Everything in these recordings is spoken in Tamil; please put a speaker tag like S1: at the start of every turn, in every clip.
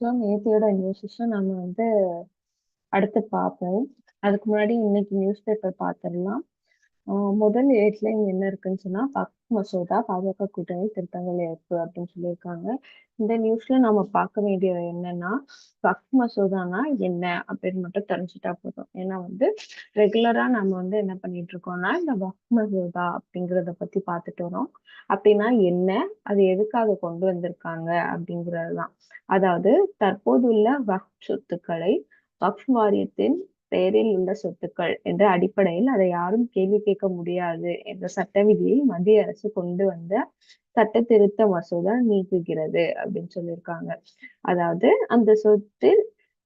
S1: ஸோ நேத்தியோட நியூஸஸை நம்ம வந்து அடுத்து பார்ப்போம். அதுக்கு முன்னாடி இன்னைக்கு நியூஸ் பேப்பர் பார்த்துடலாம். ஆஹ் முதல் ஹெட்லைன் என்ன இருக்குன்னு சொன்னா பக் மசோதா பாஜக கூட்டணி திருத்தங்கள் ஏற்பு அப்படின்னு சொல்லியிருக்காங்க. இந்த நியூஸ்ல நம்ம பார்க்க வேண்டியது என்னன்னா பக் மசோதானா என்ன அப்படின்னு மட்டும் தெரிஞ்சுட்டா போதும். ஏன்னா வந்து ரெகுலரா நம்ம வந்து என்ன பண்ணிட்டு இருக்கோம்னா இந்த பக் மசோதா அப்படிங்கிறத பத்தி பார்த்துட்டு வரோம். அப்படின்னா என்ன? அது எதுக்காக கொண்டு வந்திருக்காங்க அப்படிங்கிறதுதான். அதாவது தற்போதுள்ள வக் சொத்துக்களை வக்ஃப் வாரியத்தின் பெயரில் உள்ள சொத்துக்கள் என்ற அடிப்படையில் அதை யாரும் கேள்வி கேட்க முடியாது என்ற சட்ட விதியை மத்திய அரசு கொண்டு வந்த சட்ட திருத்த மசோதா நீக்குகிறது அப்படின்னு சொல்லியிருக்காங்க. அதாவது அந்த சொத்தில்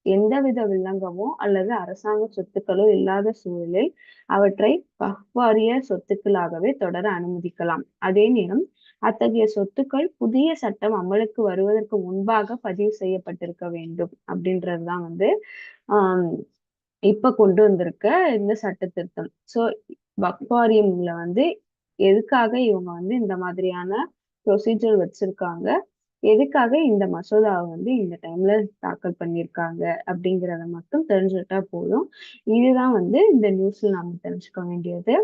S1: எந்தவித வில்லங்கமோ அல்லது அரசாங்க சொத்துக்களோ இல்லாத சூழலில் அவற்றை வாரிய சொத்துக்களாகவே தொடர அனுமதிக்கலாம். அதே நேரம் அத்தகைய சொத்துக்கள் புதிய சட்டம் அமலுக்கு வருவதற்கு முன்பாக பதிவு செய்யப்பட்டிருக்க வேண்டும் அப்படின்றதுதான் வந்து ஆஹ் இப்ப கொண்டு வந்திருக்க இந்த சட்ட திருத்தம் சோ வக்வாரியம்ல வந்து எதுக்காக இவங்க வந்து இந்த மாதிரியான ப்ரொசீஜர் வச்சிருக்காங்க? எதுக்காக இந்த மசோதாவை வந்து இந்த டைம்ல தாக்கல் பண்ணியிருக்காங்க அப்படிங்கிறத மட்டும் தெரிஞ்சுட்டா போதும். இதுதான் வந்து இந்த நியூஸ்ல நாம தெரிஞ்சுக்க வேண்டியது.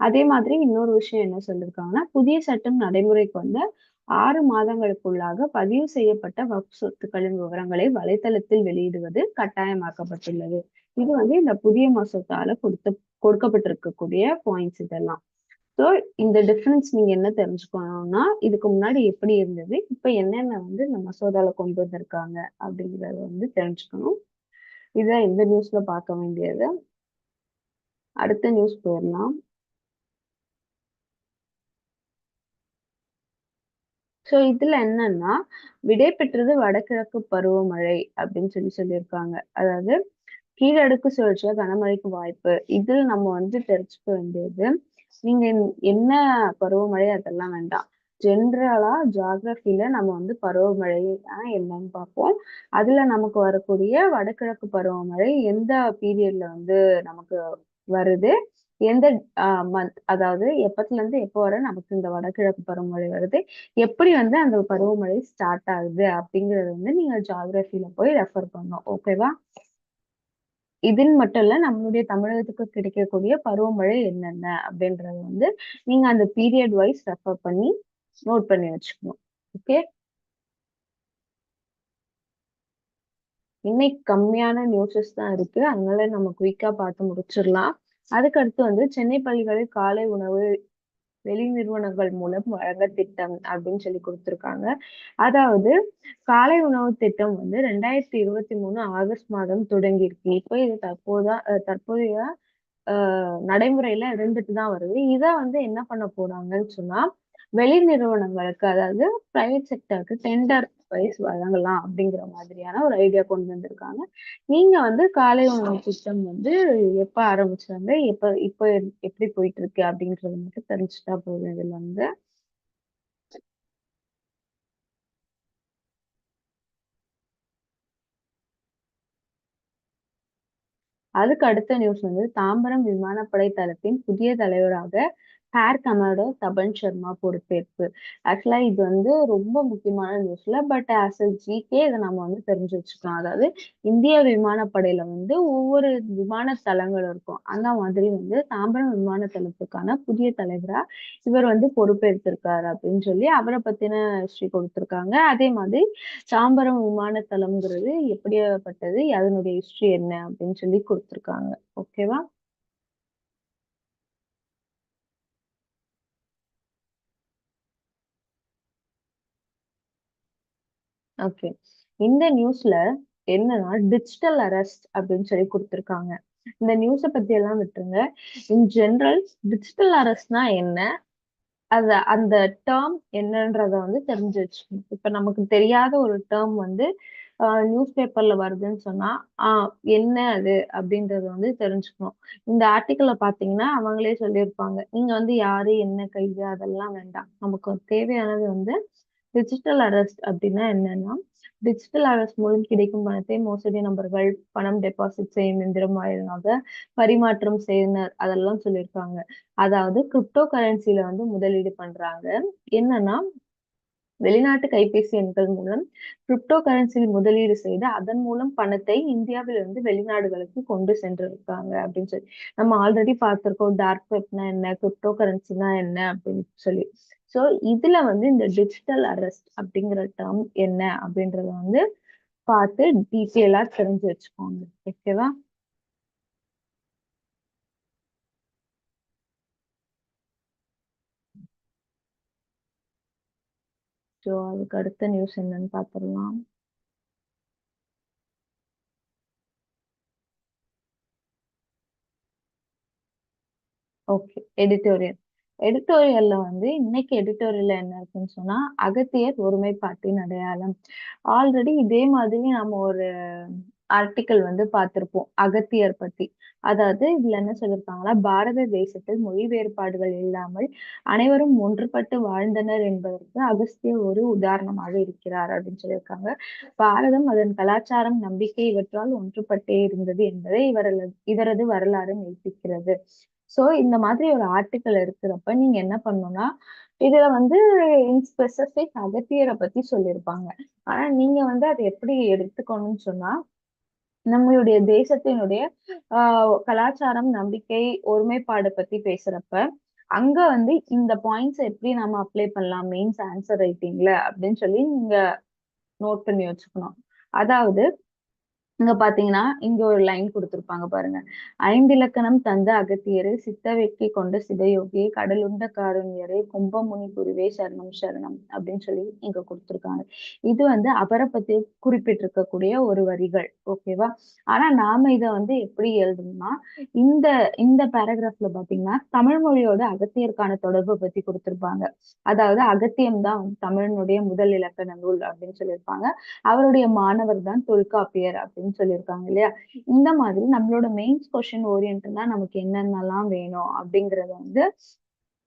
S1: அதே மாதிரி இன்னொரு விஷயம் என்ன சொல்லியிருக்காங்கன்னா புதிய சட்டம் நடைமுறைக்கு வந்த ஆறு மாதங்களுக்குள்ளாக பதிவு செய்யப்பட்ட வக்ஃப் சொத்துக்களின் விவரங்களை வலைத்தளத்தில் வெளியிடுவது கட்டாயமாக்கப்பட்டுள்ளது. இது வந்து இந்த புதிய மாசத்தால கொடுத்த கொடுக்கப்பட்டிருக்கக்கூடிய பாயிண்ட்ஸ் இதெல்லாம். ஸோ இந்த டிஃப்ரென்ஸ் நீங்க என்ன தெரிஞ்சுக்கணும்னா இதுக்கு முன்னாடி எப்படி இருந்தது இப்ப என்னென்ன வந்து இந்த மசோதால கொண்டு வந்திருக்காங்க அப்படிங்கறத வந்து தெரிஞ்சுக்கணும். இதான் இந்த நியூஸ்ல பார்க்க வேண்டியது. அடுத்த நியூஸ் போயிடலாம் ஸோ இதுல என்னன்னா விடை பெற்றது வடகிழக்கு பருவமழை அப்படின்னு சொல்லி சொல்லியிருக்காங்க. அதாவது கீழடுக்கு சுழற்சியா கனமழைக்கு வாய்ப்பு. இதில் நம்ம வந்து தெரிஞ்சுக்க வேண்டியது நீங்க என்ன பருவமழை அதெல்லாம் வேண்டாம். ஜென்ரலா ஜாகிரபில நம்ம வந்து பருவமழை என்னன்னு பார்ப்போம். அதுல நமக்கு வரக்கூடிய வடகிழக்கு பருவமழை எந்த பீரியட்ல வந்து நமக்கு வருது? எந்த மந்த் அதாவது எப்பத்துல இருந்து எப்போ வர நமக்கு இந்த வடகிழக்கு பருவமழை வருது? எப்படி வந்து அந்த பருவமழை ஸ்டார்ட் ஆகுது? அப்படிங்கறது வந்து நீங்க ஜாகிரபில போய் ரெஃபர் பண்ணும் ஓகேவா இதுன்னு மட்டும் இல்ல நம்மளுடைய தமிழகத்துக்கு கிடைக்கக்கூடிய பருவமழை என்னென்ன அப்படின்றது வந்து நீங்க அந்த பீரியட் வைஸ் ரெஃபர் பண்ணி நோட் பண்ணி வச்சுக்கணும். ஓகே இன்னைக்கு கம்மியான நியூஸஸ் தான் இருக்கு. அதனால நம்ம குயிக்கா பார்த்து முடிச்சிடலாம். அதுக்கு அடுத்து வந்து சென்னை பள்ளிகளில் காலை உணவு வெளி நிறுவனங்கள் மூலம் வழங்க திட்டம் அப்படின்னு சொல்லி கொடுத்துருக்காங்க. அதாவது காலை உணவு திட்டம் வந்து ரெண்டாயிரத்தி இருபத்தி மூணு ஆகஸ்ட் மாதம் தொடங்கி இருக்கு இப்போ இது தற்போதா தற்போதைய ஆஹ் நடைமுறையில இருந்துட்டு தான் வருது. இதை வந்து என்ன பண்ண போறாங்கன்னு சொன்னா வெளி நிறுவனங்களுக்கு அதாவது பிரைவேட் செக்டருக்கு டெண்டர் வைஸ் வழங்கலாம் அப்படிங்கிற மாதிரியான ஒரு ஐடியா கொண்டு வந்திருக்காங்க. நீங்க வந்து காலை உணவு திட்டம் வந்து எப்ப ஆரம்பிச்சாங்க? எப்ப இப்ப எப்படி போயிட்டு இருக்கு அப்படிங்கறத மட்டும் தெரிஞ்சுட்டா போதும் இதுல வந்து அதுக்கு அடுத்த நியூஸ் வந்து தாம்பரம் விமானப்படை தளத்தின் புதிய தலைவராக ஹேர் கமாண்டர் தபன் சர்மா பொறுப்பேற்பு. ஆக்சுவலா இது வந்து ரொம்ப முக்கியமான நியூஸ்ல பட் ஆஸ் அ ஜிகே இதை நம்ம வந்து தெரிஞ்சு வச்சுக்கலாம். அதாவது இந்திய விமானப்படையில வந்து ஒவ்வொரு விமான தளங்கள் இருக்கும். அந்த மாதிரி வந்து தாம்பரம் விமான தளத்துக்கான புதிய தலைவரா இவர் வந்து பொறுப்பேற்றிருக்காரு அப்படின்னு சொல்லி அவரை பத்தின ஹிஸ்டரி கொடுத்திருக்காங்க. அதே மாதிரி தாம்பரம் விமான தளம்ங்கிறது எப்படியாப்பட்டது அதனுடைய ஹிஸ்டரி என்ன அப்படின்னு சொல்லி கொடுத்திருக்காங்க. ஓகேவா ஓகே. இந்த நியூஸ்ல என்னன்னா டிஜிட்டல் அரெஸ்ட் அப்படின்னு சொல்லி கொடுத்துருக்காங்க. இந்த நியூஸை பத்தி எல்லாம் விட்டுருங்க. இன் ஜென்ரல் டிஜிட்டல் அரெஸ்ட்னா என்ன? அத அந்த டேர்ம் என்னன்றத வந்து தெரிஞ்சு வச்சுக்கணும். இப்ப நமக்கு தெரியாத ஒரு டேர்ம் வந்து நியூஸ் பேப்பர்ல வருதுன்னு சொன்னா ஆஹ் என்ன அது? அப்படின்றத வந்து தெரிஞ்சுக்கணும். இந்த ஆர்டிக்கல்ல பாத்தீங்கன்னா அவங்களே சொல்லியிருப்பாங்க. நீங்க வந்து யாரு என்ன கைது? அதெல்லாம் வேண்டாம். நமக்கு தேவையானது வந்து டிஜிட்டல் அரெஸ்ட் அப்படின்னா என்னன்னா டிஜிட்டல் அரெஸ்ட் மூலம் கிடைக்கும் பணத்தை மோசடி நபர்கள் பணம் டெபாசிட் செய்யும் எந்திரம் வாயிலாக பரிமாற்றம் செய்யினர் அதெல்லாம் சொல்லியிருக்காங்க. அதாவது கிரிப்டோ கரன்சில வந்து முதலீடு பண்றாங்க. என்னன்னா வெளிநாட்டு கைபேசி எண்கள் மூலம் கிரிப்டோ கரன்சியில் முதலீடு செய்து அதன் மூலம் பணத்தை இந்தியாவிலிருந்து வெளிநாடுகளுக்கு கொண்டு சென்றிருக்காங்க அப்படின்னு சொல்லி. நம்ம ஆல்ரெடி பார்த்திருக்கோம் டார்க் வெப்னா என்ன கிரிப்டோ கரன்சினா என்ன அப்படின்னு சொல்லி. சோ இதுல வந்து இந்த டிஜிட்டல் அரெஸ்ட் அப்படிங்கிற டேர்ம் என்ன அப்படின்றத வந்து பார்த்து டீட்டெயிலா தெரிஞ்சு வச்சுக்கோங்க. ஓகேவா ஸோ அதுக்கு அடுத்த நியூஸ் என்னன்னு பார்த்துடலாம் ஓகே எடிட்டோரியல் எடிட்டோரியல்ல வந்து இன்னைக்கு எடிட்டோரியல்ல என்ன இருக்குன்னு சொன்னா அகத்தியர் ஒருமைப்பாட்டின் அடையாளம். ஆல்ரெடி இதே மாதிரி நம்ம ஒரு ஆர்டிக்கல் வந்து பார்த்திருப்போம் அகத்தியர் பத்தி. அதாவது இதுல என்ன சொல்லியிருக்காங்கன்னா பாரத தேசத்தில் மொழி வேறுபாடுகள் இல்லாமல் அனைவரும் ஒன்றுபட்டு வாழ்ந்தனர் என்பதற்கு அகஸ்தியர் ஒரு உதாரணமாக இருக்கிறார் அப்படின்னு சொல்லியிருக்காங்க. பாரதம் அதன் கலாச்சாரம் நம்பிக்கை இவற்றால் ஒன்றுபட்டே இருந்தது என்பதை இவரது இவரது வரலாறு மெய்ப்பிக்கிறது. ஸோ இந்த மாதிரி ஒரு ஆர்டிக்கல் இருக்கிறப்ப நீங்க என்ன பண்ணணும்னா இதுல வந்து இன் ஸ்பெசிபிக் அகத்தியரை பத்தி சொல்லியிருப்பாங்க. ஆனா நீங்க வந்து அதை எப்படி எடுத்துக்கணும்னு சொன்னா நம்மளுடைய தேசத்தினுடைய ஆஹ் கலாச்சாரம் நம்பிக்கை ஒருமைப்பாடு பத்தி பேசுறப்ப அங்க வந்து இந்த பாயிண்ட்ஸ் எப்படி நம்ம அப்ளை பண்ணலாம் மெயின்ஸ் ஆன்சர் ரைட்டிங்ல அப்படின்னு சொல்லி நீங்க நோட் பண்ணி வச்சுக்கணும். அதாவது இங்க பாத்தீங்கன்னா இங்க ஒரு லைன் கொடுத்திருப்பாங்க பாருங்க. ஐந்து இலக்கணம் தந்த அகத்தியரை சித்த வெட்கி கொண்ட சிவயோகியை கடலுண்ட காருண்யரை கும்பமுனி குருவே சரணம் சரணம் அப்படின்னு சொல்லி இங்க கொடுத்திருக்காங்க. இது வந்து அவரை பத்தி குறிப்பிட்டிருக்கக்கூடிய ஒரு வரிகள் ஓகேவா ஆனா நாம இத வந்து எப்படி எழுதணும்னா இந்த இந்த பேராகிராஃப்ல பாத்தீங்கன்னா தமிழ் மொழியோட அகத்தியருக்கான தொடர்பை பத்தி கொடுத்திருப்பாங்க. அதாவது அகத்தியம் தான் தமிழனுடைய முதல் இலக்கண நூல் அப்படின்னு சொல்லியிருப்பாங்க. அவருடைய மாணவர் தான் தொல்காப்பியர் அப்படின்னு சொல்லியிருக்காங்க இல்லையா? இந்த மாதிரி நம்மளோட மெயின்ஸ் கொஸ்டின் ஓரியன்டா நமக்கு என்னென்னலாம் வேணும் அப்படிங்கறத வந்து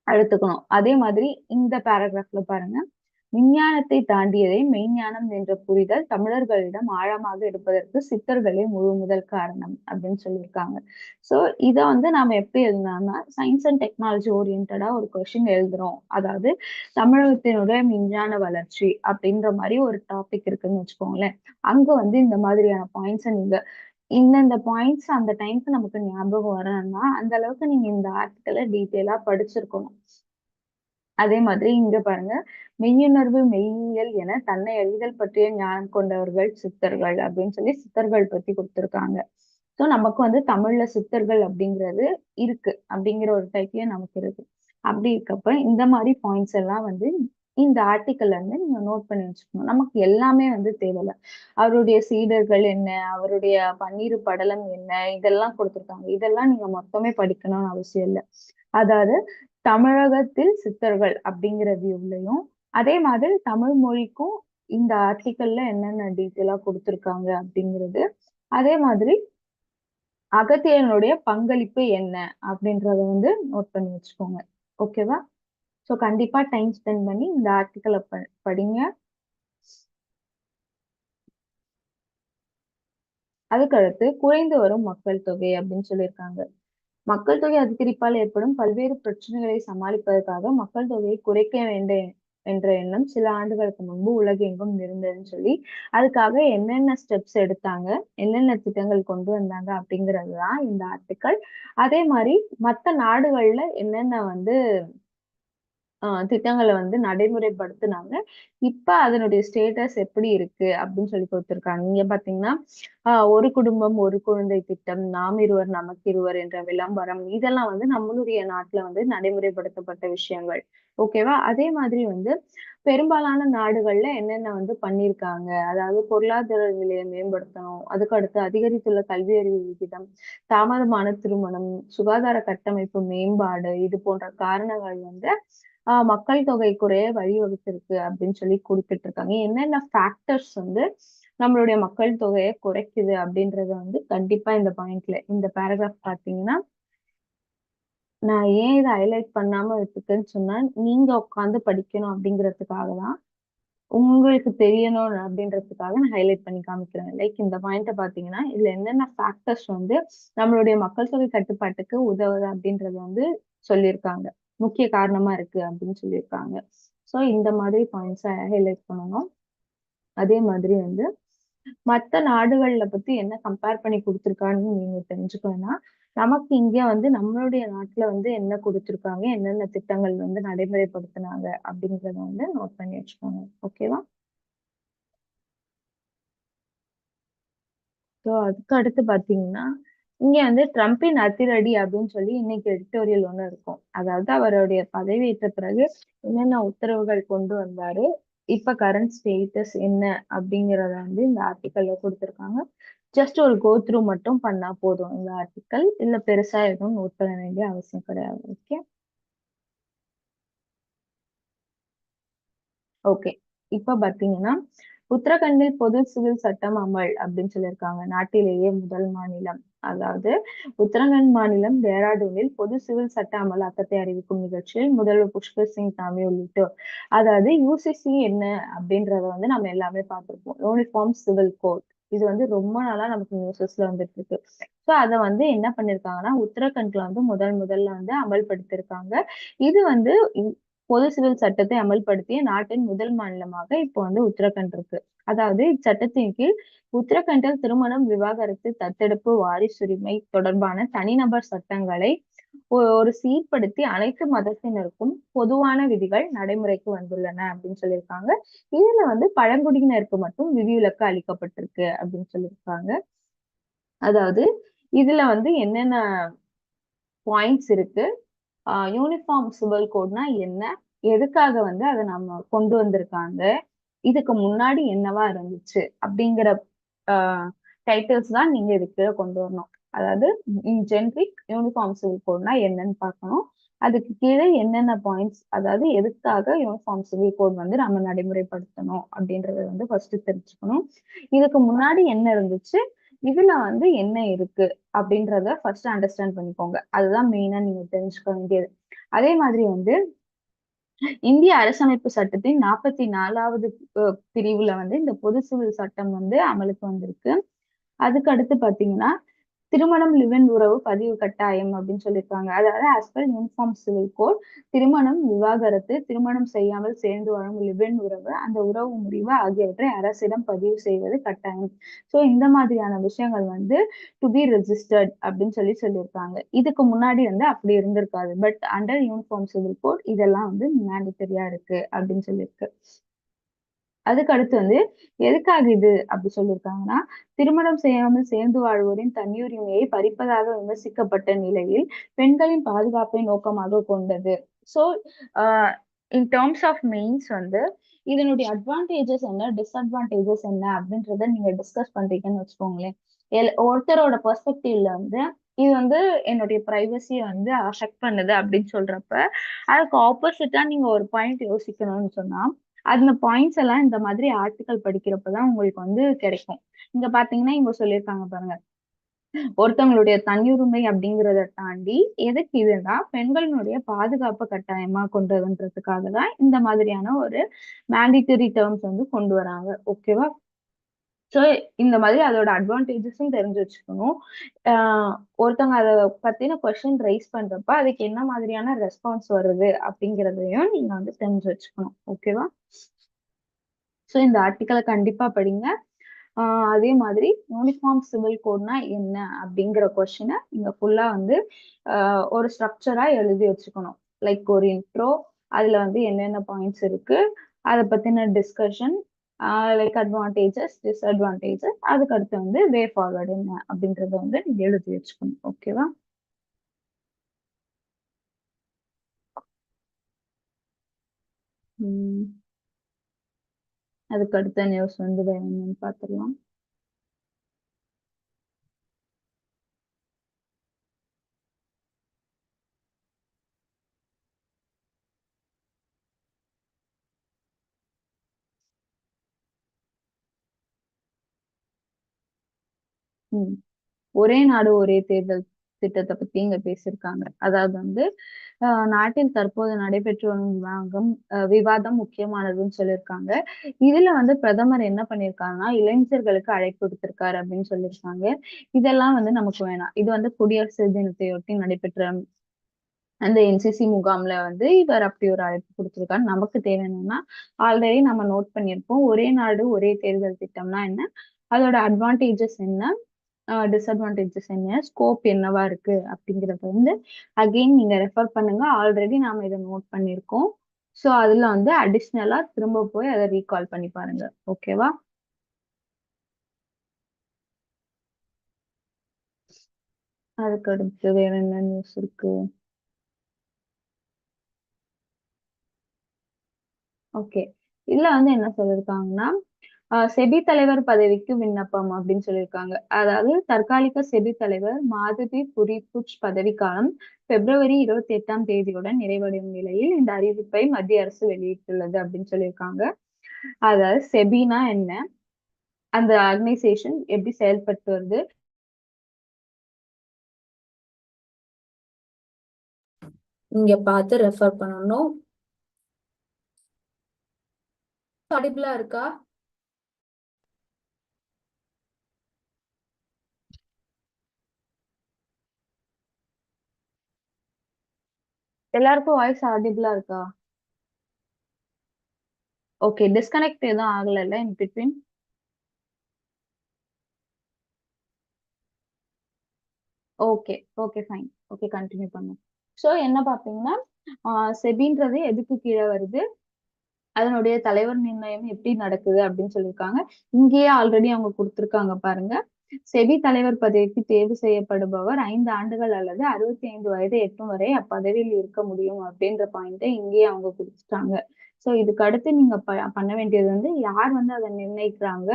S1: எடுத்துக்கணும் அதே மாதிரி இந்த பேராகிராஃப்ல பாருங்க. விஞ்ஞானத்தை தாண்டியதை மெய்ஞானம் என்ற புரிதல் தமிழர்களிடம் ஆழமாக இருப்பதற்கு சித்தர்களே முழு முதல் காரணம் அப்படின்னு சொல்லியிருக்காங்க. ஸோ இதை வந்து நாம எப்படி எழுதினோம்னா சயின்ஸ் அண்ட் டெக்னாலஜி ஓரியன்டா ஒரு கொஸ்டின் எழுதுறோம். அதாவது தமிழகத்தினுடைய விஞ்ஞான வளர்ச்சி அப்படின்ற மாதிரி ஒரு டாபிக் இருக்குன்னு வச்சுக்கோங்களேன். அங்க வந்து இந்த மாதிரியான பாயிண்ட்ஸை நீங்க இந்தந்த பாயிண்ட்ஸ் அந்த டைம்க்கு நமக்கு ஞாபகம் வரணும்னா அந்த அளவுக்கு நீங்க இந்த ஆர்டிக்கலை டீட்டெயிலா படிச்சிருக்கணும். அதே மாதிரி இங்க பாருங்க மெய்யுணர்வு மெய்யியல் என தன்னை அறிதல் பற்றிய ஞானம் கொண்டவர்கள் சித்தர்கள் அப்படின்னு சொல்லி சித்தர்கள் பத்தி கொடுத்துருக்காங்க. ஸோ நமக்கு வந்து தமிழ்ல சித்தர்கள் அப்படிங்கிறது இருக்கு அப்படிங்கிற ஒரு டைப்லயே நமக்கு இருக்கு. அப்படி இருக்கப்ப இந்த மாதிரி பாயிண்ட்ஸ் எல்லாம் வந்து இந்த ஆர்டிக்கல்ல இருந்து நீங்க நோட் பண்ணி வச்சுக்கணும். நமக்கு எல்லாமே வந்து தேவையில்ல. அவருடைய சீடர்கள் என்ன அவருடைய பன்னீர் படலம் என்ன இதெல்லாம் கொடுத்துருக்காங்க. இதெல்லாம் நீங்க மொத்தமே படிக்கணும்னு அவசியம் இல்லை. அதாவது தமிழகத்தில் சித்தர்கள் அப்படிங்கிற வியூலையும் அதே மாதிரி தமிழ் மொழிக்கும் இந்த ஆர்டிக்கல்ல என்னென்ன டீட்டெயிலா கொடுத்துருக்காங்க அப்படிங்கிறது. அதே மாதிரி அகத்தியனுடைய பங்களிப்பு என்ன அப்படின்றத வந்து நோட் பண்ணி வச்சுக்கோங்க. ஓகேவா ஸோ கண்டிப்பா டைம் ஸ்பெண்ட் பண்ணி இந்த ஆர்டிக்கலை படிங்க. அதுக்கடுத்து குறைந்து வரும் மக்கள் தொகை அப்படின்னு சொல்லியிருக்காங்க. மக்கள் தொகை அதிகரிப்பால் ஏற்படும் பல்வேறு பிரச்சனைகளை சமாளிப்பதற்காக மக்கள் தொகையை குறைக்க வேண்டும் என்ற எண்ணம் சில ஆண்டுகளுக்கு முன்பு உலகெங்கும் இருந்ததுன்னு சொல்லி அதுக்காக என்னென்ன ஸ்டெப்ஸ் எடுத்தாங்க என்னென்ன திட்டங்கள் கொண்டு வந்தாங்க அப்படிங்கிறது தான் இந்த ஆர்டிக்கல் அதே மாதிரி மற்ற நாடுகள்ல என்னென்ன வந்து திட்டங்களை வந்து நடைமுறைப்படுத்தினாங்க. இப்ப அதனுடைய ஸ்டேட்டஸ் எப்படி இருக்கு அப்படின்னு சொல்லி கொடுத்திருக்காங்க. இங்க பாத்தீங்கன்னா ஆஹ் ஒரு குடும்பம் ஒரு குழந்தை திட்டம் நாம் இருவர் நமக்கு இருவர் என்ற விளம்பரம் இதெல்லாம் வந்து நம்மளுடைய நாட்டுல வந்து நடைமுறைப்படுத்தப்பட்ட விஷயங்கள். ஓகேவா அதே மாதிரி வந்து பெரும்பாலான நாடுகள்ல என்னென்ன வந்து பண்ணியிருக்காங்க? அதாவது பொருளாதார நிலையை மேம்படுத்தணும். அதுக்கு அடுத்து அதிகரித்துள்ள கல்வி அறிவு விகிதம் தாமதமான திருமணம் சுகாதார கட்டமைப்பு மேம்பாடு இது போன்ற காரணங்கள் வந்து ஆஹ் மக்கள் தொகை குறைய வழிவகுத்திருக்கு அப்படின்னு சொல்லி குறிப்பிட்டு இருக்காங்க என்னென்ன ஃபேக்டர்ஸ் வந்து நம்மளுடைய மக்கள் தொகையை குறைக்குது அப்படின்றத வந்து கண்டிப்பா இந்த பாயிண்ட்ல இந்த பேராகிராஃப் பாத்தீங்கன்னா நான் ஏன் இதை ஹைலைட் பண்ணாம வச்சுக்கேன்னு சொன்னா நீங்க உட்காந்து படிக்கணும் அப்படிங்கிறதுக்காக தான் உங்களுக்கு தெரியணும் அப்படின்றதுக்காக நான் ஹைலைட் பண்ணி காமிக்கிறேன். லைக் இந்த பாயிண்ட பாத்தீங்கன்னா இதுல என்னென்ன ஃபேக்டர்ஸ் வந்து நம்மளுடைய மக்கள் தொகை கட்டுப்பாட்டுக்கு உதவுது அப்படின்றத வந்து சொல்லியிருக்காங்க. முக்கிய காரணமா இருக்கு அப்படின்னு சொல்லியிருக்காங்க. ஸோ இந்த மாதிரி பாயிண்ட்ஸை ஹைலைட் பண்ணணும். அதே மாதிரி வந்து மத்த நாடுகள்ல பத்தி என்ன கம்பேர் பண்ணி கொடுத்துருக்கான்னு நீங்க தெரிஞ்சுக்கணும்னா நமக்கு இங்க வந்து நம்மளுடைய நாட்டுல வந்து என்ன கொடுத்துருக்காங்க என்னென்ன திட்டங்கள் வந்து நடைமுறைப்படுத்தினாங்க அப்படிங்கறத வந்து நோட் பண்ணி வச்சுக்கோங்க. ஓகேவா ஸோ அதுக்கு அடுத்து பாத்தீங்கன்னா இங்க வந்து ட்ரம்பின் அதிரடி அப்படின்னு சொல்லி இன்னைக்கு எடிட்டோரியல் ஒண்ணு இருக்கும். அதாவது அவருடைய பதவியேற்ற பிறகு என்னென்ன உத்தரவுகள் கொண்டு வந்தாரு இப்ப கரண்ட் ஸ்டேட்டஸ் என்ன அப்படிங்கறத வந்து இந்த ஆர்டிக்கல்ல கொடுத்துருக்காங்க. ஜஸ்ட் ஒரு கோ த்ரூ மட்டும் பண்ணா போதும் இந்த ஆர்டிக்கல் இல்ல பெருசா எதுவும் நோட் பண்ண வேண்டிய அவசியம் கிடையாது. ஓகே ஓகே இப்ப பாத்தீங்கன்னா உத்தரகண்டில் பொது சிவில் சட்டம் அமல் அப்படின்னு சொல்லியிருக்காங்க. நாட்டிலேயே முதல் மாநிலம். அதாவது உத்தரகாண்ட் மாநிலம் டேராடூனில் பொது சிவில் சட்ட அமலாக்கத்தை அறிவிக்கும் நிகழ்ச்சியில் முதல்வர் புஷ்கர் சிங் தாமி உள்ளிட்டோர். அதாவது யூசிசி என்ன அப்படின்றத வந்து நம்ம எல்லாமே பார்த்திருப்போம். யூனிஃபார்ம் சிவில் கோட் இது வந்து ரொம்ப நாளா நமக்கு நியூஸஸ்ல வந்துட்டு இருக்கு ஸோ அதை வந்து என்ன பண்ணிருக்காங்கன்னா உத்தரகண்ட்ல வந்து முதல் முதல்ல வந்து அமல்படுத்திருக்காங்க. இது வந்து பொது சிவில் சட்டத்தை அமல்படுத்திய நாட்டின் முதல் மாநிலமாக இப்போ வந்து உத்தரகண்ட் இருக்கு. அதாவது இச்சட்டத்தின் கீழ் உத்தரகண்டில் திருமணம் விவாகரத்து தத்தெடுப்பு வாரிசுரிமை தொடர்பான தனிநபர் சட்டங்களை ஒரு சீர்படுத்தி அனைத்து மதத்தினருக்கும் பொதுவான விதிகள் நடைமுறைக்கு வந்துள்ளன அப்படின்னு சொல்லியிருக்காங்க. இதுல வந்து பழங்குடியினருக்கு மட்டும் விதிவிலக்கு அளிக்கப்பட்டிருக்கு அப்படின்னு சொல்லியிருக்காங்க. அதாவது இதுல வந்து என்னென்ன பாயிண்ட்ஸ் இருக்கு? யூனிஃபார்ம் சிவில் கோட்னா என்ன? எதுக்காக வந்து அதை நம்ம கொண்டு வந்திருக்காங்க? இதுக்கு முன்னாடி என்னவா இருந்துச்சு? அப்படிங்கிற டைட்டில்ஸ் தான் நீங்க இதுக்கு கொண்டு வரணும். அதாவது ஜென்ரிக் யூனிஃபார்ம் சிவில் கோட்னா என்னன்னு பார்க்கணும். அதுக்கு கீழே என்னென்ன பாயிண்ட்ஸ் அதாவது எதுக்காக யூனிஃபார்ம் சிவில் கோட் வந்து நம்ம நடைமுறைப்படுத்தணும் அப்படின்றத வந்து ஃபர்ஸ்ட் தெரிஞ்சுக்கணும். இதுக்கு முன்னாடி என்ன இருந்துச்சு? இதுல வந்து என்ன இருக்கு அப்படின்றத ஃபர்ஸ்ட் அண்டர்ஸ்டாண்ட் பண்ணிக்கோங்க. அதுதான் மெயினா நீங்க தெரிஞ்சுக்க வேண்டியது. அதே மாதிரி வந்து இந்திய அரசமைப்பு சட்டத்தின் நாற்பத்தி நாலாவது பிரிவுல வந்து இந்த பொது சிவில் சட்டம் வந்து அமலுக்கு வந்திருக்கு. அதுக்கு அடுத்து பாத்தீங்கன்னா திருமணம் லிவன் உறவு பதிவு கட்டாயம் அப்படின்னு சொல்லியிருக்காங்க. அதாவது as per uniform civil code திருமணம் விவாகரத்து திருமணம் செய்யாமல் சேர்ந்து வாழும் லிவன் உறவு அந்த உறவு முடிவு ஆகியவற்றை அரசிடம் பதிவு செய்வது கட்டாயம். ஸோ இந்த மாதிரியான விஷயங்கள் வந்து டு பி ரெஜிஸ்டர்ட் அப்படின்னு சொல்லி சொல்லியிருக்காங்க. இதுக்கு முன்னாடி வந்து அப்படி இருந்திருக்காது. But under uniform civil code இதெல்லாம் வந்து மேண்டட்டரியா இருக்கு அப்படின்னு சொல்லியிருக்கு. அதுக்கு அடுத்து வந்து எதுக்காக இது அப்படி சொல்லியிருக்காங்கன்னா திருமணம் செய்யாமல் சேர்ந்து வாழ்வோரின் தனியுரிமையை பறிப்பதாக விமர்சிக்கப்பட்ட நிலையில் பெண்களின் பாதுகாப்பை நோக்கமாக கொண்டது. So in terms of mains வந்து இதனுடைய அட்வான்டேஜஸ் என்ன டிஸ்அட்வான்டேஜஸ் என்ன அப்படின்றத நீங்க டிஸ்கஸ் பண்றீங்கன்னு வச்சுக்கோங்களேன். ஒருத்தரோட பெர்ஸ்பெக்டிவ்ல வந்து இது வந்து என்னுடைய பிரைவசியை வந்து அஃபெக்ட் பண்ணுது அப்படின்னு சொல்றப்ப அதுக்கு ஆப்போசிட்டா நீங்க ஒரு பாயிண்ட் யோசிக்கணும்னு சொன்னா அந்த பாயிண்ட்ஸ் எல்லாம் இந்த மாதிரி ஆர்டிக்கல் படிக்கிறப்பதான் உங்களுக்கு வந்து கிடைக்கும். இங்க பாத்தீங்கன்னா இங்க சொல்லியிருக்காங்க பாருங்க. ஒருத்தவங்களுடைய தனியுரிமை அப்படிங்கிறத தாண்டி எதுக்கு இதுன்னா பெண்களினுடைய பாதுகாப்பு கட்டாயமா கொண்டு வன்றதுக்காக தான் இந்த மாதிரியான ஒரு மேண்டிட்டரி டேர்ம்ஸ் வந்து கொண்டு வராங்க. ஓகேவா ஸோ இந்த மாதிரி அதோட அட்வான்டேஜஸும் தெரிஞ்சு வச்சுக்கணும். ஒருத்தவங்க அதை பத்தின கொஸ்டின் ரைஸ் பண்றப்ப அதுக்கு என்ன மாதிரியான ரெஸ்பான்ஸ் வருது அப்படிங்கிறதையும் நீங்க வந்து தெரிஞ்சு வச்சுக்கணும். ஓகேவா ஸோ இந்த ஆர்டிக்கலை கண்டிப்பா படிங்க. அதே மாதிரி யூனிஃபார்ம் சிவில் கோட்னா என்ன அப்படிங்கிற கொஸ்டினை நீங்க ஃபுல்லா வந்து ஒரு ஸ்ட்ரக்சரா எழுதி வச்சுக்கணும். லைக் ஒரு இன்ட்ரோ அதுல வந்து என்னென்ன பாயிண்ட்ஸ் இருக்கு அதை பத்தின டிஸ்கஷன் லைக் அட்வான்டேஜஸ் டிஸ்அட்வான்டேஜஸ் அதுக்கு அடுத்து வந்து வே ஃபார்வர்டு என்ன அப்படின்றத வந்து நீங்க எழுதி வச்சுக்கணும் ஓகேவா அதுக்கு அடுத்த நியூஸ் வந்து என்னன்னு பார்த்துடலாம் ம். ஒரே நாடு ஒரே தேர்தல் திட்டத்தை பத்தி இங்க பேசியிருக்காங்க. அதாவது வந்து ஆஹ் நாட்டில் தற்போது நடைபெற்று வரும் விவாகம் விவாதம் முக்கியமானதுன்னு சொல்லியிருக்காங்க. இதுல வந்து பிரதமர் என்ன பண்ணியிருக்காருன்னா இளைஞர்களுக்கு அழைப்பு கொடுத்திருக்காரு அப்படின்னு சொல்லியிருக்காங்க. இதெல்லாம் வந்து நமக்கு வேணாம். இது வந்து குடியரசு தினத்தையொட்டி நடைபெற்ற அந்த என்சிசி முகாம்ல வந்து இவர் அப்படி ஒரு அழைப்பு கொடுத்திருக்காரு. நமக்கு தேவை என்னன்னா ஆல்ரெடி நம்ம நோட் பண்ணியிருப்போம். ஒரே நாடு ஒரே தேர்தல் திட்டம்னா என்ன? அதோட அட்வான்டேஜஸ் என்ன? டிஸ்அட்வான்டேஜஸ் என்ன? ஸ்கோப் என்னவா இருக்கு? அப்படிங்கிறத வந்து அகெயின் நீங்க ரெஃபர் பண்ணுங்க. ஆல்ரெடி நாம இதை நோட் பண்ணியிருக்கோம். ஸோ அதுல வந்து அடிஷ்னலா திரும்ப போய் அதை ரீகால் பண்ணி பாருங்க. ஓகேவா அதுக்கு அடுத்து வேற என்ன நியூஸ் இருக்கு? ஓகே இதுல வந்து என்ன சொல்லிருக்காங்கன்னா செபி தலைவர் பதவிக்கு விண்ணப்பம் அப்படின்னு சொல்லியிருக்காங்க. அதாவது தற்காலிக செபி தலைவர் மாதவி புரிபுச் பதவிக்காலம் பிப்ரவரி இருபத்தி எட்டாம் தேதியுடன் நிறைவடையும் நிலையில் இந்த அறிவிப்பை மத்திய அரசு வெளியிட்டுள்ளது அப்படின்னு சொல்லியிருக்காங்க. அதாவது செபினா என்ன? அந்த ஆர்கனைசேஷன் எப்படி செயல்பட்டு வருது?
S2: இங்க பார்த்து ரெஃபர் பண்ணணும். படிப்புலா இருக்கா?
S1: எல்லாருக்கும் வாய்ஸ் ஆடிபிளா இருக்கா? ஓகே டிஸ்கனெக்ட் எதுவும் ஆகலைல்ல in between okay okay fine okay continue பண்ணும். ஸோ என்ன பார்த்தீங்கன்னா செபின்றது எதுக்கு கீழே வருது? அதனுடைய தலைவர் நிர்ணயம் எப்படி நடக்குது அப்படின்னு சொல்லியிருக்காங்க. இங்கேயே ஆல்ரெடி அவங்க கொடுத்துருக்காங்க பாருங்க. செபி தலைவர் பதவிக்கு தேர்வு செய்யப்படுபவர் ஐந்து ஆண்டுகள் அல்லது அறுபத்தி ஐந்து வயது எட்டும் வரை அப்பதவியில் இருக்க முடியும் அப்படின்ற பாயிண்ட்டை இங்கேயே அவங்க குறிச்சிட்டாங்க. ஸோ இதுக்கு அடுத்து நீங்க பண்ண வேண்டியது வந்து யார் வந்து அதை நிர்ணயிக்கிறாங்க?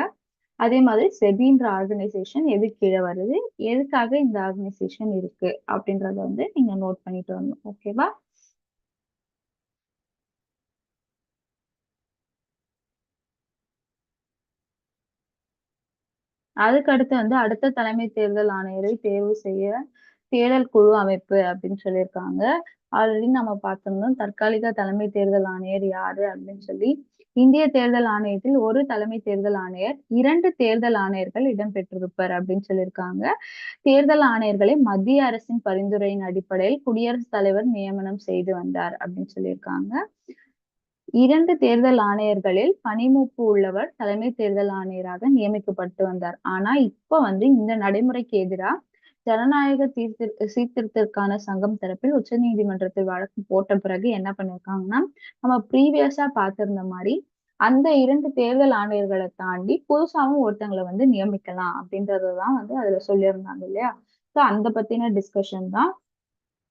S1: அதே மாதிரி செபின்ற ஆர்கனைசேஷன் எது கீழே வருது? எதுக்காக இந்த ஆர்கனைசேஷன் இருக்கு? அப்படின்றத வந்து நீங்க நோட் பண்ணிட்டு வரணும். ஓகேவா அதுக்கு அடுத்து வந்து அடுத்த தலைமை தேர்தல் ஆணையரை தேர்வு செய்ய தேடல் குழு அமைப்பு அப்படின்னு சொல்லியிருக்காங்க. ஆல்ரெடி நம்ம பார்த்திருந்தோம் தற்காலிக தலைமை தேர்தல் ஆணையர் யாரு அப்படின்னு சொல்லி. இந்திய தேர்தல் ஆணையத்தில் ஒரு தலைமை தேர்தல் ஆணையர் இரண்டு தேர்தல் ஆணையர்கள் இடம்பெற்றிருப்பர் அப்படின்னு சொல்லியிருக்காங்க. தேர்தல் ஆணையர்களை மத்திய அரசின் பரிந்துரையின் அடிப்படையில் குடியரசுத் தலைவர் நியமனம் செய்து வந்தார் அப்படின்னு சொல்லியிருக்காங்க. இரண்டு தேர்தல் ஆணையர்களில் பணிமூப்பு உள்ளவர் தலைமை தேர்தல் ஆணையராக நியமிக்கப்பட்டு வந்தார். ஆனா இப்ப வந்து இந்த நடைமுறைக்கு எதிராக ஜனநாயக தீர்த்து சீர்திருத்திற்கான சங்கம் தரப்பில் உச்ச நீதிமன்றத்தில் வழக்கு போட்ட பிறகு என்ன பண்ணிருக்காங்கன்னா நம்ம ப்ரீவியஸா பார்த்திருந்த மாதிரி அந்த இரண்டு தேர்தல் ஆணையர்களை தாண்டி புதுசாவும் ஒருத்தங்களை வந்து நியமிக்கலாம் அப்படின்றதுதான் வந்து அதுல சொல்லியிருந்தாங்க இல்லையா? ஸோ அந்த பத்தின டிஸ்கஷன் தான்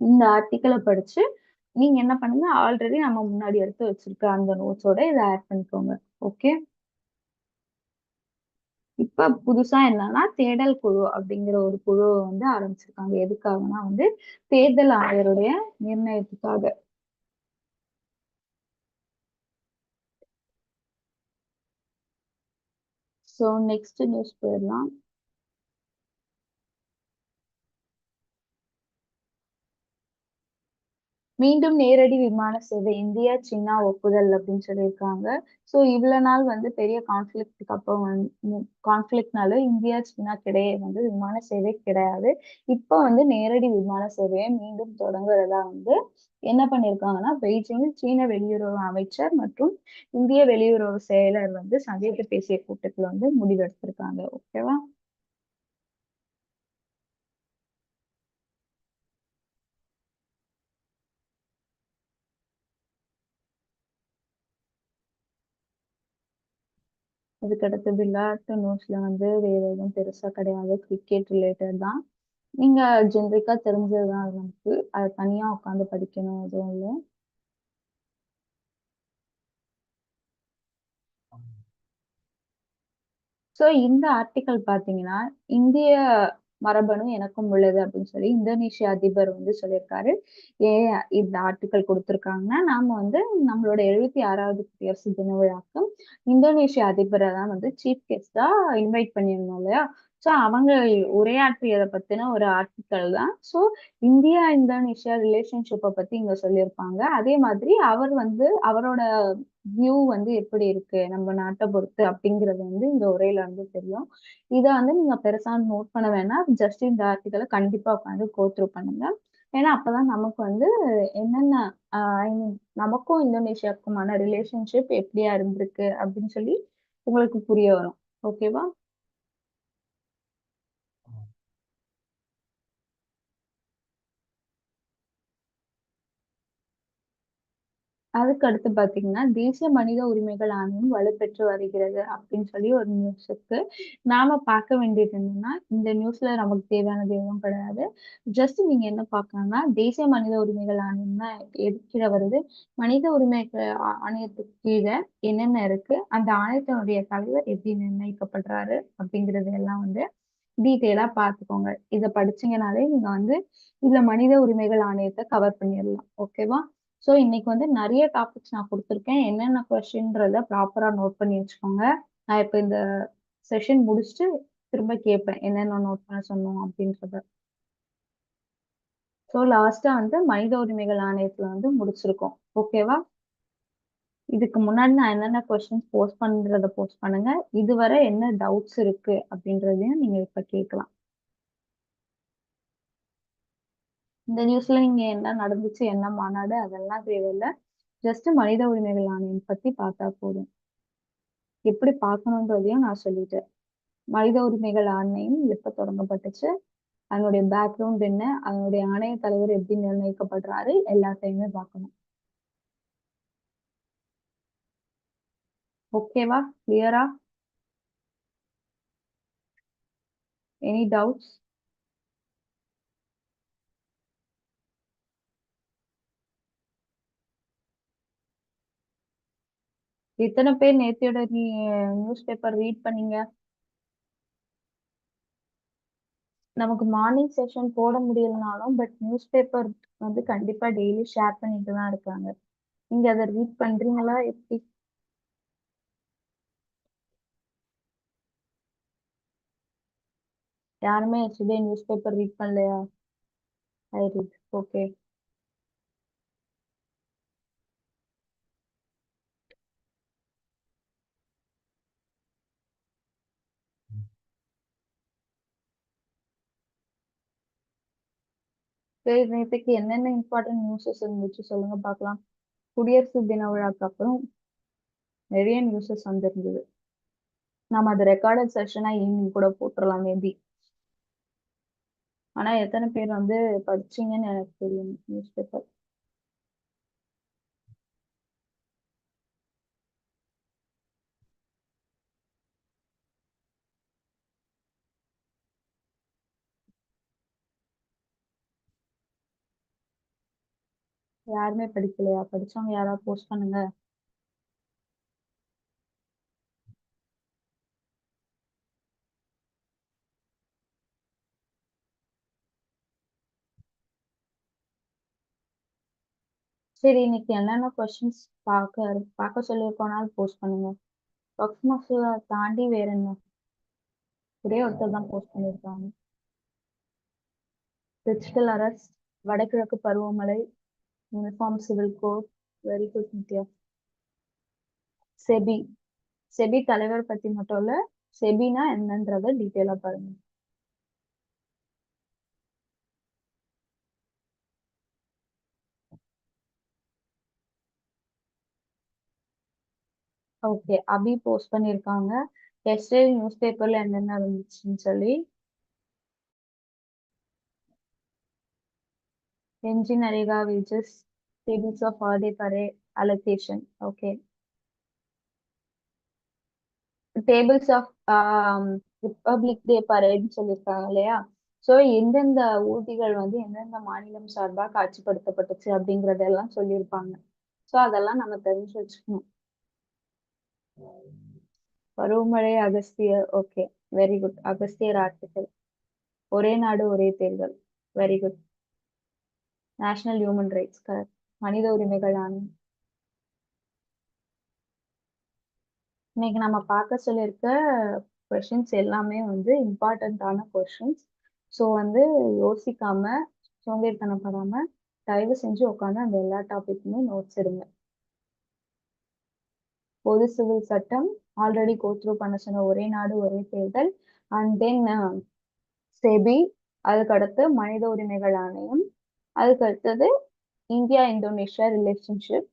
S1: இந்த ஆர்டிக்கலை படிச்சு நீங்க என்ன பண்ணுங்க ஆல்ரெடி நம்ம முன்னாடி எடுத்து வச்சிருக்க அந்த நோட்ஸோட இதை ஆட் பண்ணிக்கோங்க. ஓகே இப்ப புதுசா என்னன்னா தேடல் குழு அப்படிங்கிற ஒரு குழுவை வந்து ஆரம்பிச்சிருக்காங்க. எதுக்காகனா வந்து தேர்தல் ஆணையருடைய நிர்ணயத்துக்காக. ஸோ நெக்ஸ்ட் நியூஸ் போயிடலாம். மீண்டும் நேரடி விமான சேவை இந்தியா சீனா ஒப்புதல் அப்படின்னு சொல்லியிருக்காங்க. ஸோ இவ்வளோ நாள் வந்து பெரிய கான்ஃபிளிக்டுக்கு அப்புறம் வந்து கான்ஃபிளிக்ட்னால இந்தியா சீனா கிடையே வந்து விமான சேவை கிடையாது. இப்போ வந்து நேரடி விமான சேவையை மீண்டும் தொடங்குறதா வந்து என்ன பண்ணியிருக்காங்கன்னா பெய்ஜிங்கில் சீன வெளியுறவு அமைச்சர் மற்றும் இந்திய வெளியுறவு செயலர் வந்து சந்தித்து பேசிய கூட்டத்தில் வந்து முடிவெடுத்திருக்காங்க. ஓகேவா அதுக்கடுத்து விளையாட்டு நியூஸ்ல வந்து வேற எதுவும் பெருசா கிடையாது. கிரிக்கெட் ரிலேட்டட் தான். நீங்க ஜென்ரிக்கா தெரிஞ்சதுதான் நமக்கு அதை தனியா உட்காந்து படிக்கணும் எதுவும் இல்லை. ஸோ இந்த ஆர்டிக்கல் பார்த்தீங்கன்னா இந்திய மரபணு எனக்கும் உள்ளது அப்படின்னு சொல்லி இந்தோனேஷிய அதிபர் வந்து சொல்லியிருக்காரு. ஏன் இந்த ஆர்டிக்கல் கொடுத்துருக்காங்கன்னா நாம வந்து நம்மளோட எழுபத்தி ஆறாவது குடியரசு தின விழாக்கு இந்தோனேஷிய அதிபரை தான் வந்து சீஃப் கெஸ்டா இன்வைட் பண்ணியிருந்தோம் இல்லையா? ஸோ அவங்க உரையாற்றியதை பத்தின ஒரு ஆர்டிக்கல் தான். ஸோ இந்தியா இந்தோனேஷியா ரிலேஷன்ஷிப்பை பத்தி இங்க சொல்லியிருப்பாங்க. அதே மாதிரி அவர் வந்து அவரோட வியூ வந்து எப்படி இருக்கு? நம்ம நாட்டை பொறுத்து அப்படிங்கிறது வந்து இந்த உரையில வந்து தெரியும். இதை வந்து நீங்க பெருசா நோட் பண்ண வேணாம். ஜஸ்ட் இந்த ஆர்டிக்கலை கண்டிப்பா உட்காந்து கோத்ரூ பண்ணுங்க. ஏன்னா அப்பதான் நமக்கு வந்து என்னென்ன ஐ மீன் நமக்கும் இந்தோனேஷியாவுக்குமான ரிலேஷன்ஷிப் எப்படியா இருந்திருக்கு அப்படின்னு சொல்லி உங்களுக்கு புரிய வரும். ஓகேவா அதுக்கு அடுத்து பாத்தீங்கன்னா தேசிய மனித உரிமைகள் ஆணையம் வலுப்பெற்று வருகிறது அப்படின்னு சொல்லி ஒரு நியூஸ் இருக்கு. நாம பார்க்க வேண்டியது என்னன்னா இந்த நியூஸ்ல நமக்கு தேவையானது எதுவும் கிடையாது. ஜஸ்ட் நீங்க என்ன பார்க்கணும்னா தேசிய மனித உரிமைகள் ஆணையம் தான் எதுக்கிட வருது? மனித உரிமைகள் ஆணையத்துக்கு கீழே என்னென்ன இருக்கு? அந்த ஆணையத்தினுடைய தலைவர் எப்படி நிர்ணயிக்கப்படுறாரு அப்படிங்கிறது எல்லாம் வந்து டீட்டெயிலா பார்த்துக்கோங்க. இதை படிச்சீங்கனாலே நீங்க வந்து இதுல மனித உரிமைகள் ஆணையத்தை கவர் பண்ணிடலாம். ஓகேவா ஸோ இன்னைக்கு வந்து நிறைய டாபிக்ஸ் நான் கொடுத்துருக்கேன். என்னென்ன கொஸ்டின்றத ப்ராப்பராக நோட் பண்ணி வச்சுக்கோங்க. நான் இப்போ இந்த செஷன் முடிச்சுட்டு திரும்ப கேட்பேன் என்னென்ன நோட் பண்ண சொன்னோம் அப்படின்றத. ஸோ லாஸ்ட்டாக வந்து மனித உரிமைகள் ஆணையத்தில் வந்து முடிச்சிருக்கோம். ஓகேவா இதுக்கு முன்னாடி நான் என்னென்ன கொஸ்டின்ஸ் போஸ்ட் பண்ணுறத போஸ்ட் பண்ணுங்க. இதுவரை என்ன டவுட்ஸ் இருக்கு அப்படின்றதையும் நீங்கள் இப்போ கேட்கலாம். இந்த நியூஸ்ல நீங்க என்ன நடந்துச்சு என்ன மாநாடு அதெல்லாம் தேவையில்லை. ஜஸ்ட் மனித உரிமைகள் ஆணையம் பத்தி பார்த்தா போதும். எப்படி பார்க்கணுன்றதையும் நான் சொல்லிட்டேன் மனித உரிமைகள் ஆணையம் எப்ப தொடங்கப்பட்டுச்சு அதனுடைய பேக்ரவுண்ட் என்ன அதனுடைய ஆணைய தலைவர் எப்படி நிர்ணயிக்கப்படுறாரு எல்லாத்தையுமே பார்க்கணும். ஓகேவா கிளியரா எனி டவுட்ஸ் எத்தனை பேர் நேத்தியோட நீ நியூஸ் பேப்பர் ரீட் பண்ணீங்க? நமக்கு மார்னிங் செஷன் போட முடியலனாலும் பட் நியூஸ் பேப்பர் வந்து கண்டிப்பா டெய்லி ஷேர் பண்ணிட்டு தான் இருக்காங்க. நீங்க அதை ரீட் பண்றீங்களா? எப்படி? யாருமே எஸ்டர்டே நியூஸ் பேப்பர் ரீட் பண்ணலையா? ஐ ரீட் ஓகே சரி நேற்றுக்கு என்னென்ன இம்பார்ட்டன்ட் நியூஸஸ் இருந்துச்சு சொல்லுங்க பார்க்கலாம். குடியரசு தின விழாக்கு அப்புறம் நிறைய நியூஸஸ் வந்திருந்தது. நம்ம அது ரெக்கார்டட் செஷனா ஈவினிங் கூட போட்டுடலாம் மேபி ஆனா எத்தனை பேர் வந்து படிச்சீங்கன்னு எனக்கு தெரியும் நியூஸ் பேப்பர் யாருமே படிக்கலையா? படிச்சவங்க யாராவது போஸ்ட் பண்ணுங்க. சரி இன்னைக்கு என்னென்ன கொஸ்டின்ஸ் பார்க்க பார்க்க சொல்லியிருக்கோனாலும் போஸ்ட் பண்ணுங்க. பக்ஸ்மஸை தாண்டி வேற என்ன? ஒரே ஒருத்தர் தான் போஸ்ட் பண்ணியிருக்காங்க. டிஜிட்டல் அரஸ்ட் வடகிழக்கு பருவமழை uniform civil code very good Nithya SEBI SEBI தலைவர் பத்தி மட்டும் இல்ல செபினா என்னன்றத டீட்டெயிலா பாருங்க. ஓகே அபி போஸ்ட் பண்ணியிருக்காங்க எஸ்டே நியூஸ் பேப்பர்ல என்னென்ன இருந்துச்சுன்னு சொல்லி engine Narega just tables of holiday array allocation. Okay. Tables of um, Republic Day parade சொல்லியிருக்காங்க இல்லையா? ஸோ எந்தெந்த ஊர்திகள் வந்து எந்தெந்த மாநிலம் சார்பாக காட்சிப்படுத்தப்பட்டுச்சு அப்படிங்கறதெல்லாம் சொல்லியிருப்பாங்க. ஸோ அதெல்லாம் நம்ம தெரிஞ்சு வச்சுக்கணும். பருவமழை Agasthiyar okay very good Agasthiyar article ஒரே நாடு ஒரே தேர்தல். Very good national human rights correct மனித உரிமைகள் ஆணையம் இன்னைக்கு நம்ம பார்க்க சொல்லியிருக்க
S3: கொஷின்ஸ் எல்லாமே வந்து இம்பார்ட்டண்ட்டான கொஷின்ஸ் ஸோ வந்து யோசிக்காம சோம்பேறித்தனப்படாம தயவு செஞ்சு உட்காந்து அந்த எல்லா டாபிக்குமே நோட்ஸ் எடுங்க. பொது சிவில் சட்டம் ஆல்ரெடி கோத்ரூ பண்ண சொன்ன ஒரே நாடு ஒரே தேர்தல். அண்ட் தென் செபி அதுக்கடுத்து மனித உரிமைகள் ஆணையம். அதுக்கு அடுத்தது இந்தியா இந்தோனேஷியா ரிலேஷன்ஷிப்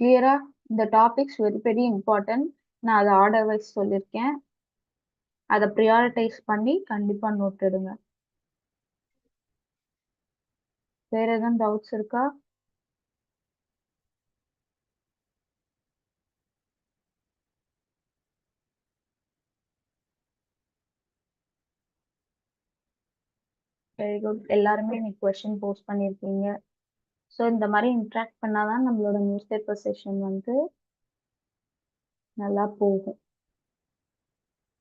S3: கிளியரா இந்த டாபிக்ஸ் வெரி வெரி இம்பார்ட்டன்ட் நான் அதை ஆர்டர் வைஸ் சொல்லியிருக்கேன். அதை ப்ரியாரிட்டைஸ் பண்ணி கண்டிப்பாக நோட் எடுங்க. வேற எதுவும் டவுட்ஸ் இருக்கா? வெரி குட் எல்லாருமே இன்னைக்கு கொஸ்டின் போஸ்ட் பண்ணியிருக்கீங்க. ஸோ இந்த மாதிரி இன்ட்ராக்ட் பண்ணாதான் நம்மளோட நியூஸ் பேப்பர் செஷன் வந்து நல்லா போகும்.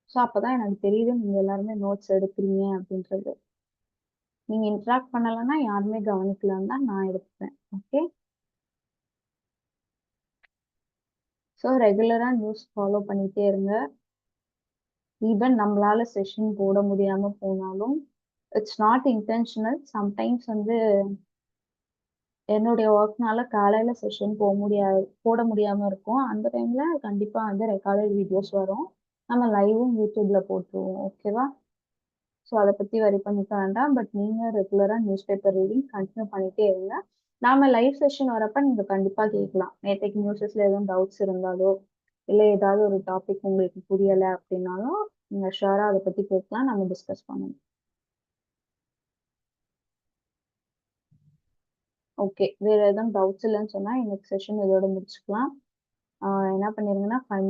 S3: ஸோ அப்போதான் எனக்கு தெரியுது நீங்க எல்லாருமே நோட்ஸ் எடுக்கிறீங்க அப்படின்றது. நீங்க இன்ட்ராக்ட் பண்ணலைன்னா யாருமே கவனிக்கலன்னு தான் நான் எடுப்பேன். ஓகே ஸோ ரெகுலராக நியூஸ் ஃபாலோ பண்ணிகிட்டே இருங்க. ஈவன் நம்மளால செஷன் போட முடியாமல் போனாலும் இட்ஸ் நாட் இன்டென்ஷனல் சம்டைம்ஸ் வந்து என்னுடைய ஒர்க்னால காலையில் செஷன் போக முடியாது போட முடியாமல் இருக்கும். அந்த டைமில் கண்டிப்பாக வந்து ரெக்கார்டட் வீடியோஸ் வரும். நம்ம லைவும் யூடியூப்ல போட்டுருவோம். ஓகேவா ஸோ அதை பத்தி வரி பண்ணிக்க வேண்டாம். பட் நீங்க ரெகுலரா நியூஸ் பேப்பர் ரீடிங் கண்டினியூ பண்ணிட்டே இருங்க. நாம லைவ் செஷன் வரப்ப நீங்க கண்டிப்பா கேட்கலாம். நேற்றைக்கு நியூஸஸ்ல எதுவும் டவுட்ஸ் இருந்தாலோ இல்லை ஏதாவது ஒரு டாபிக் உங்களுக்கு புரியல அப்படின்னாலும் நீங்க ஷுவரா அதை பத்தி கேட்கலாம். நம்ம டிஸ்கஸ் பண்ணணும் ஓகே வேற எதுவும் டவுட்ஸ் இல்லைன்னு சொன்னா இன்னைக்கு செஷன் இதோட முடிச்சுக்கலாம். என்ன பண்ணிருங்கன்னா ஃபைவ்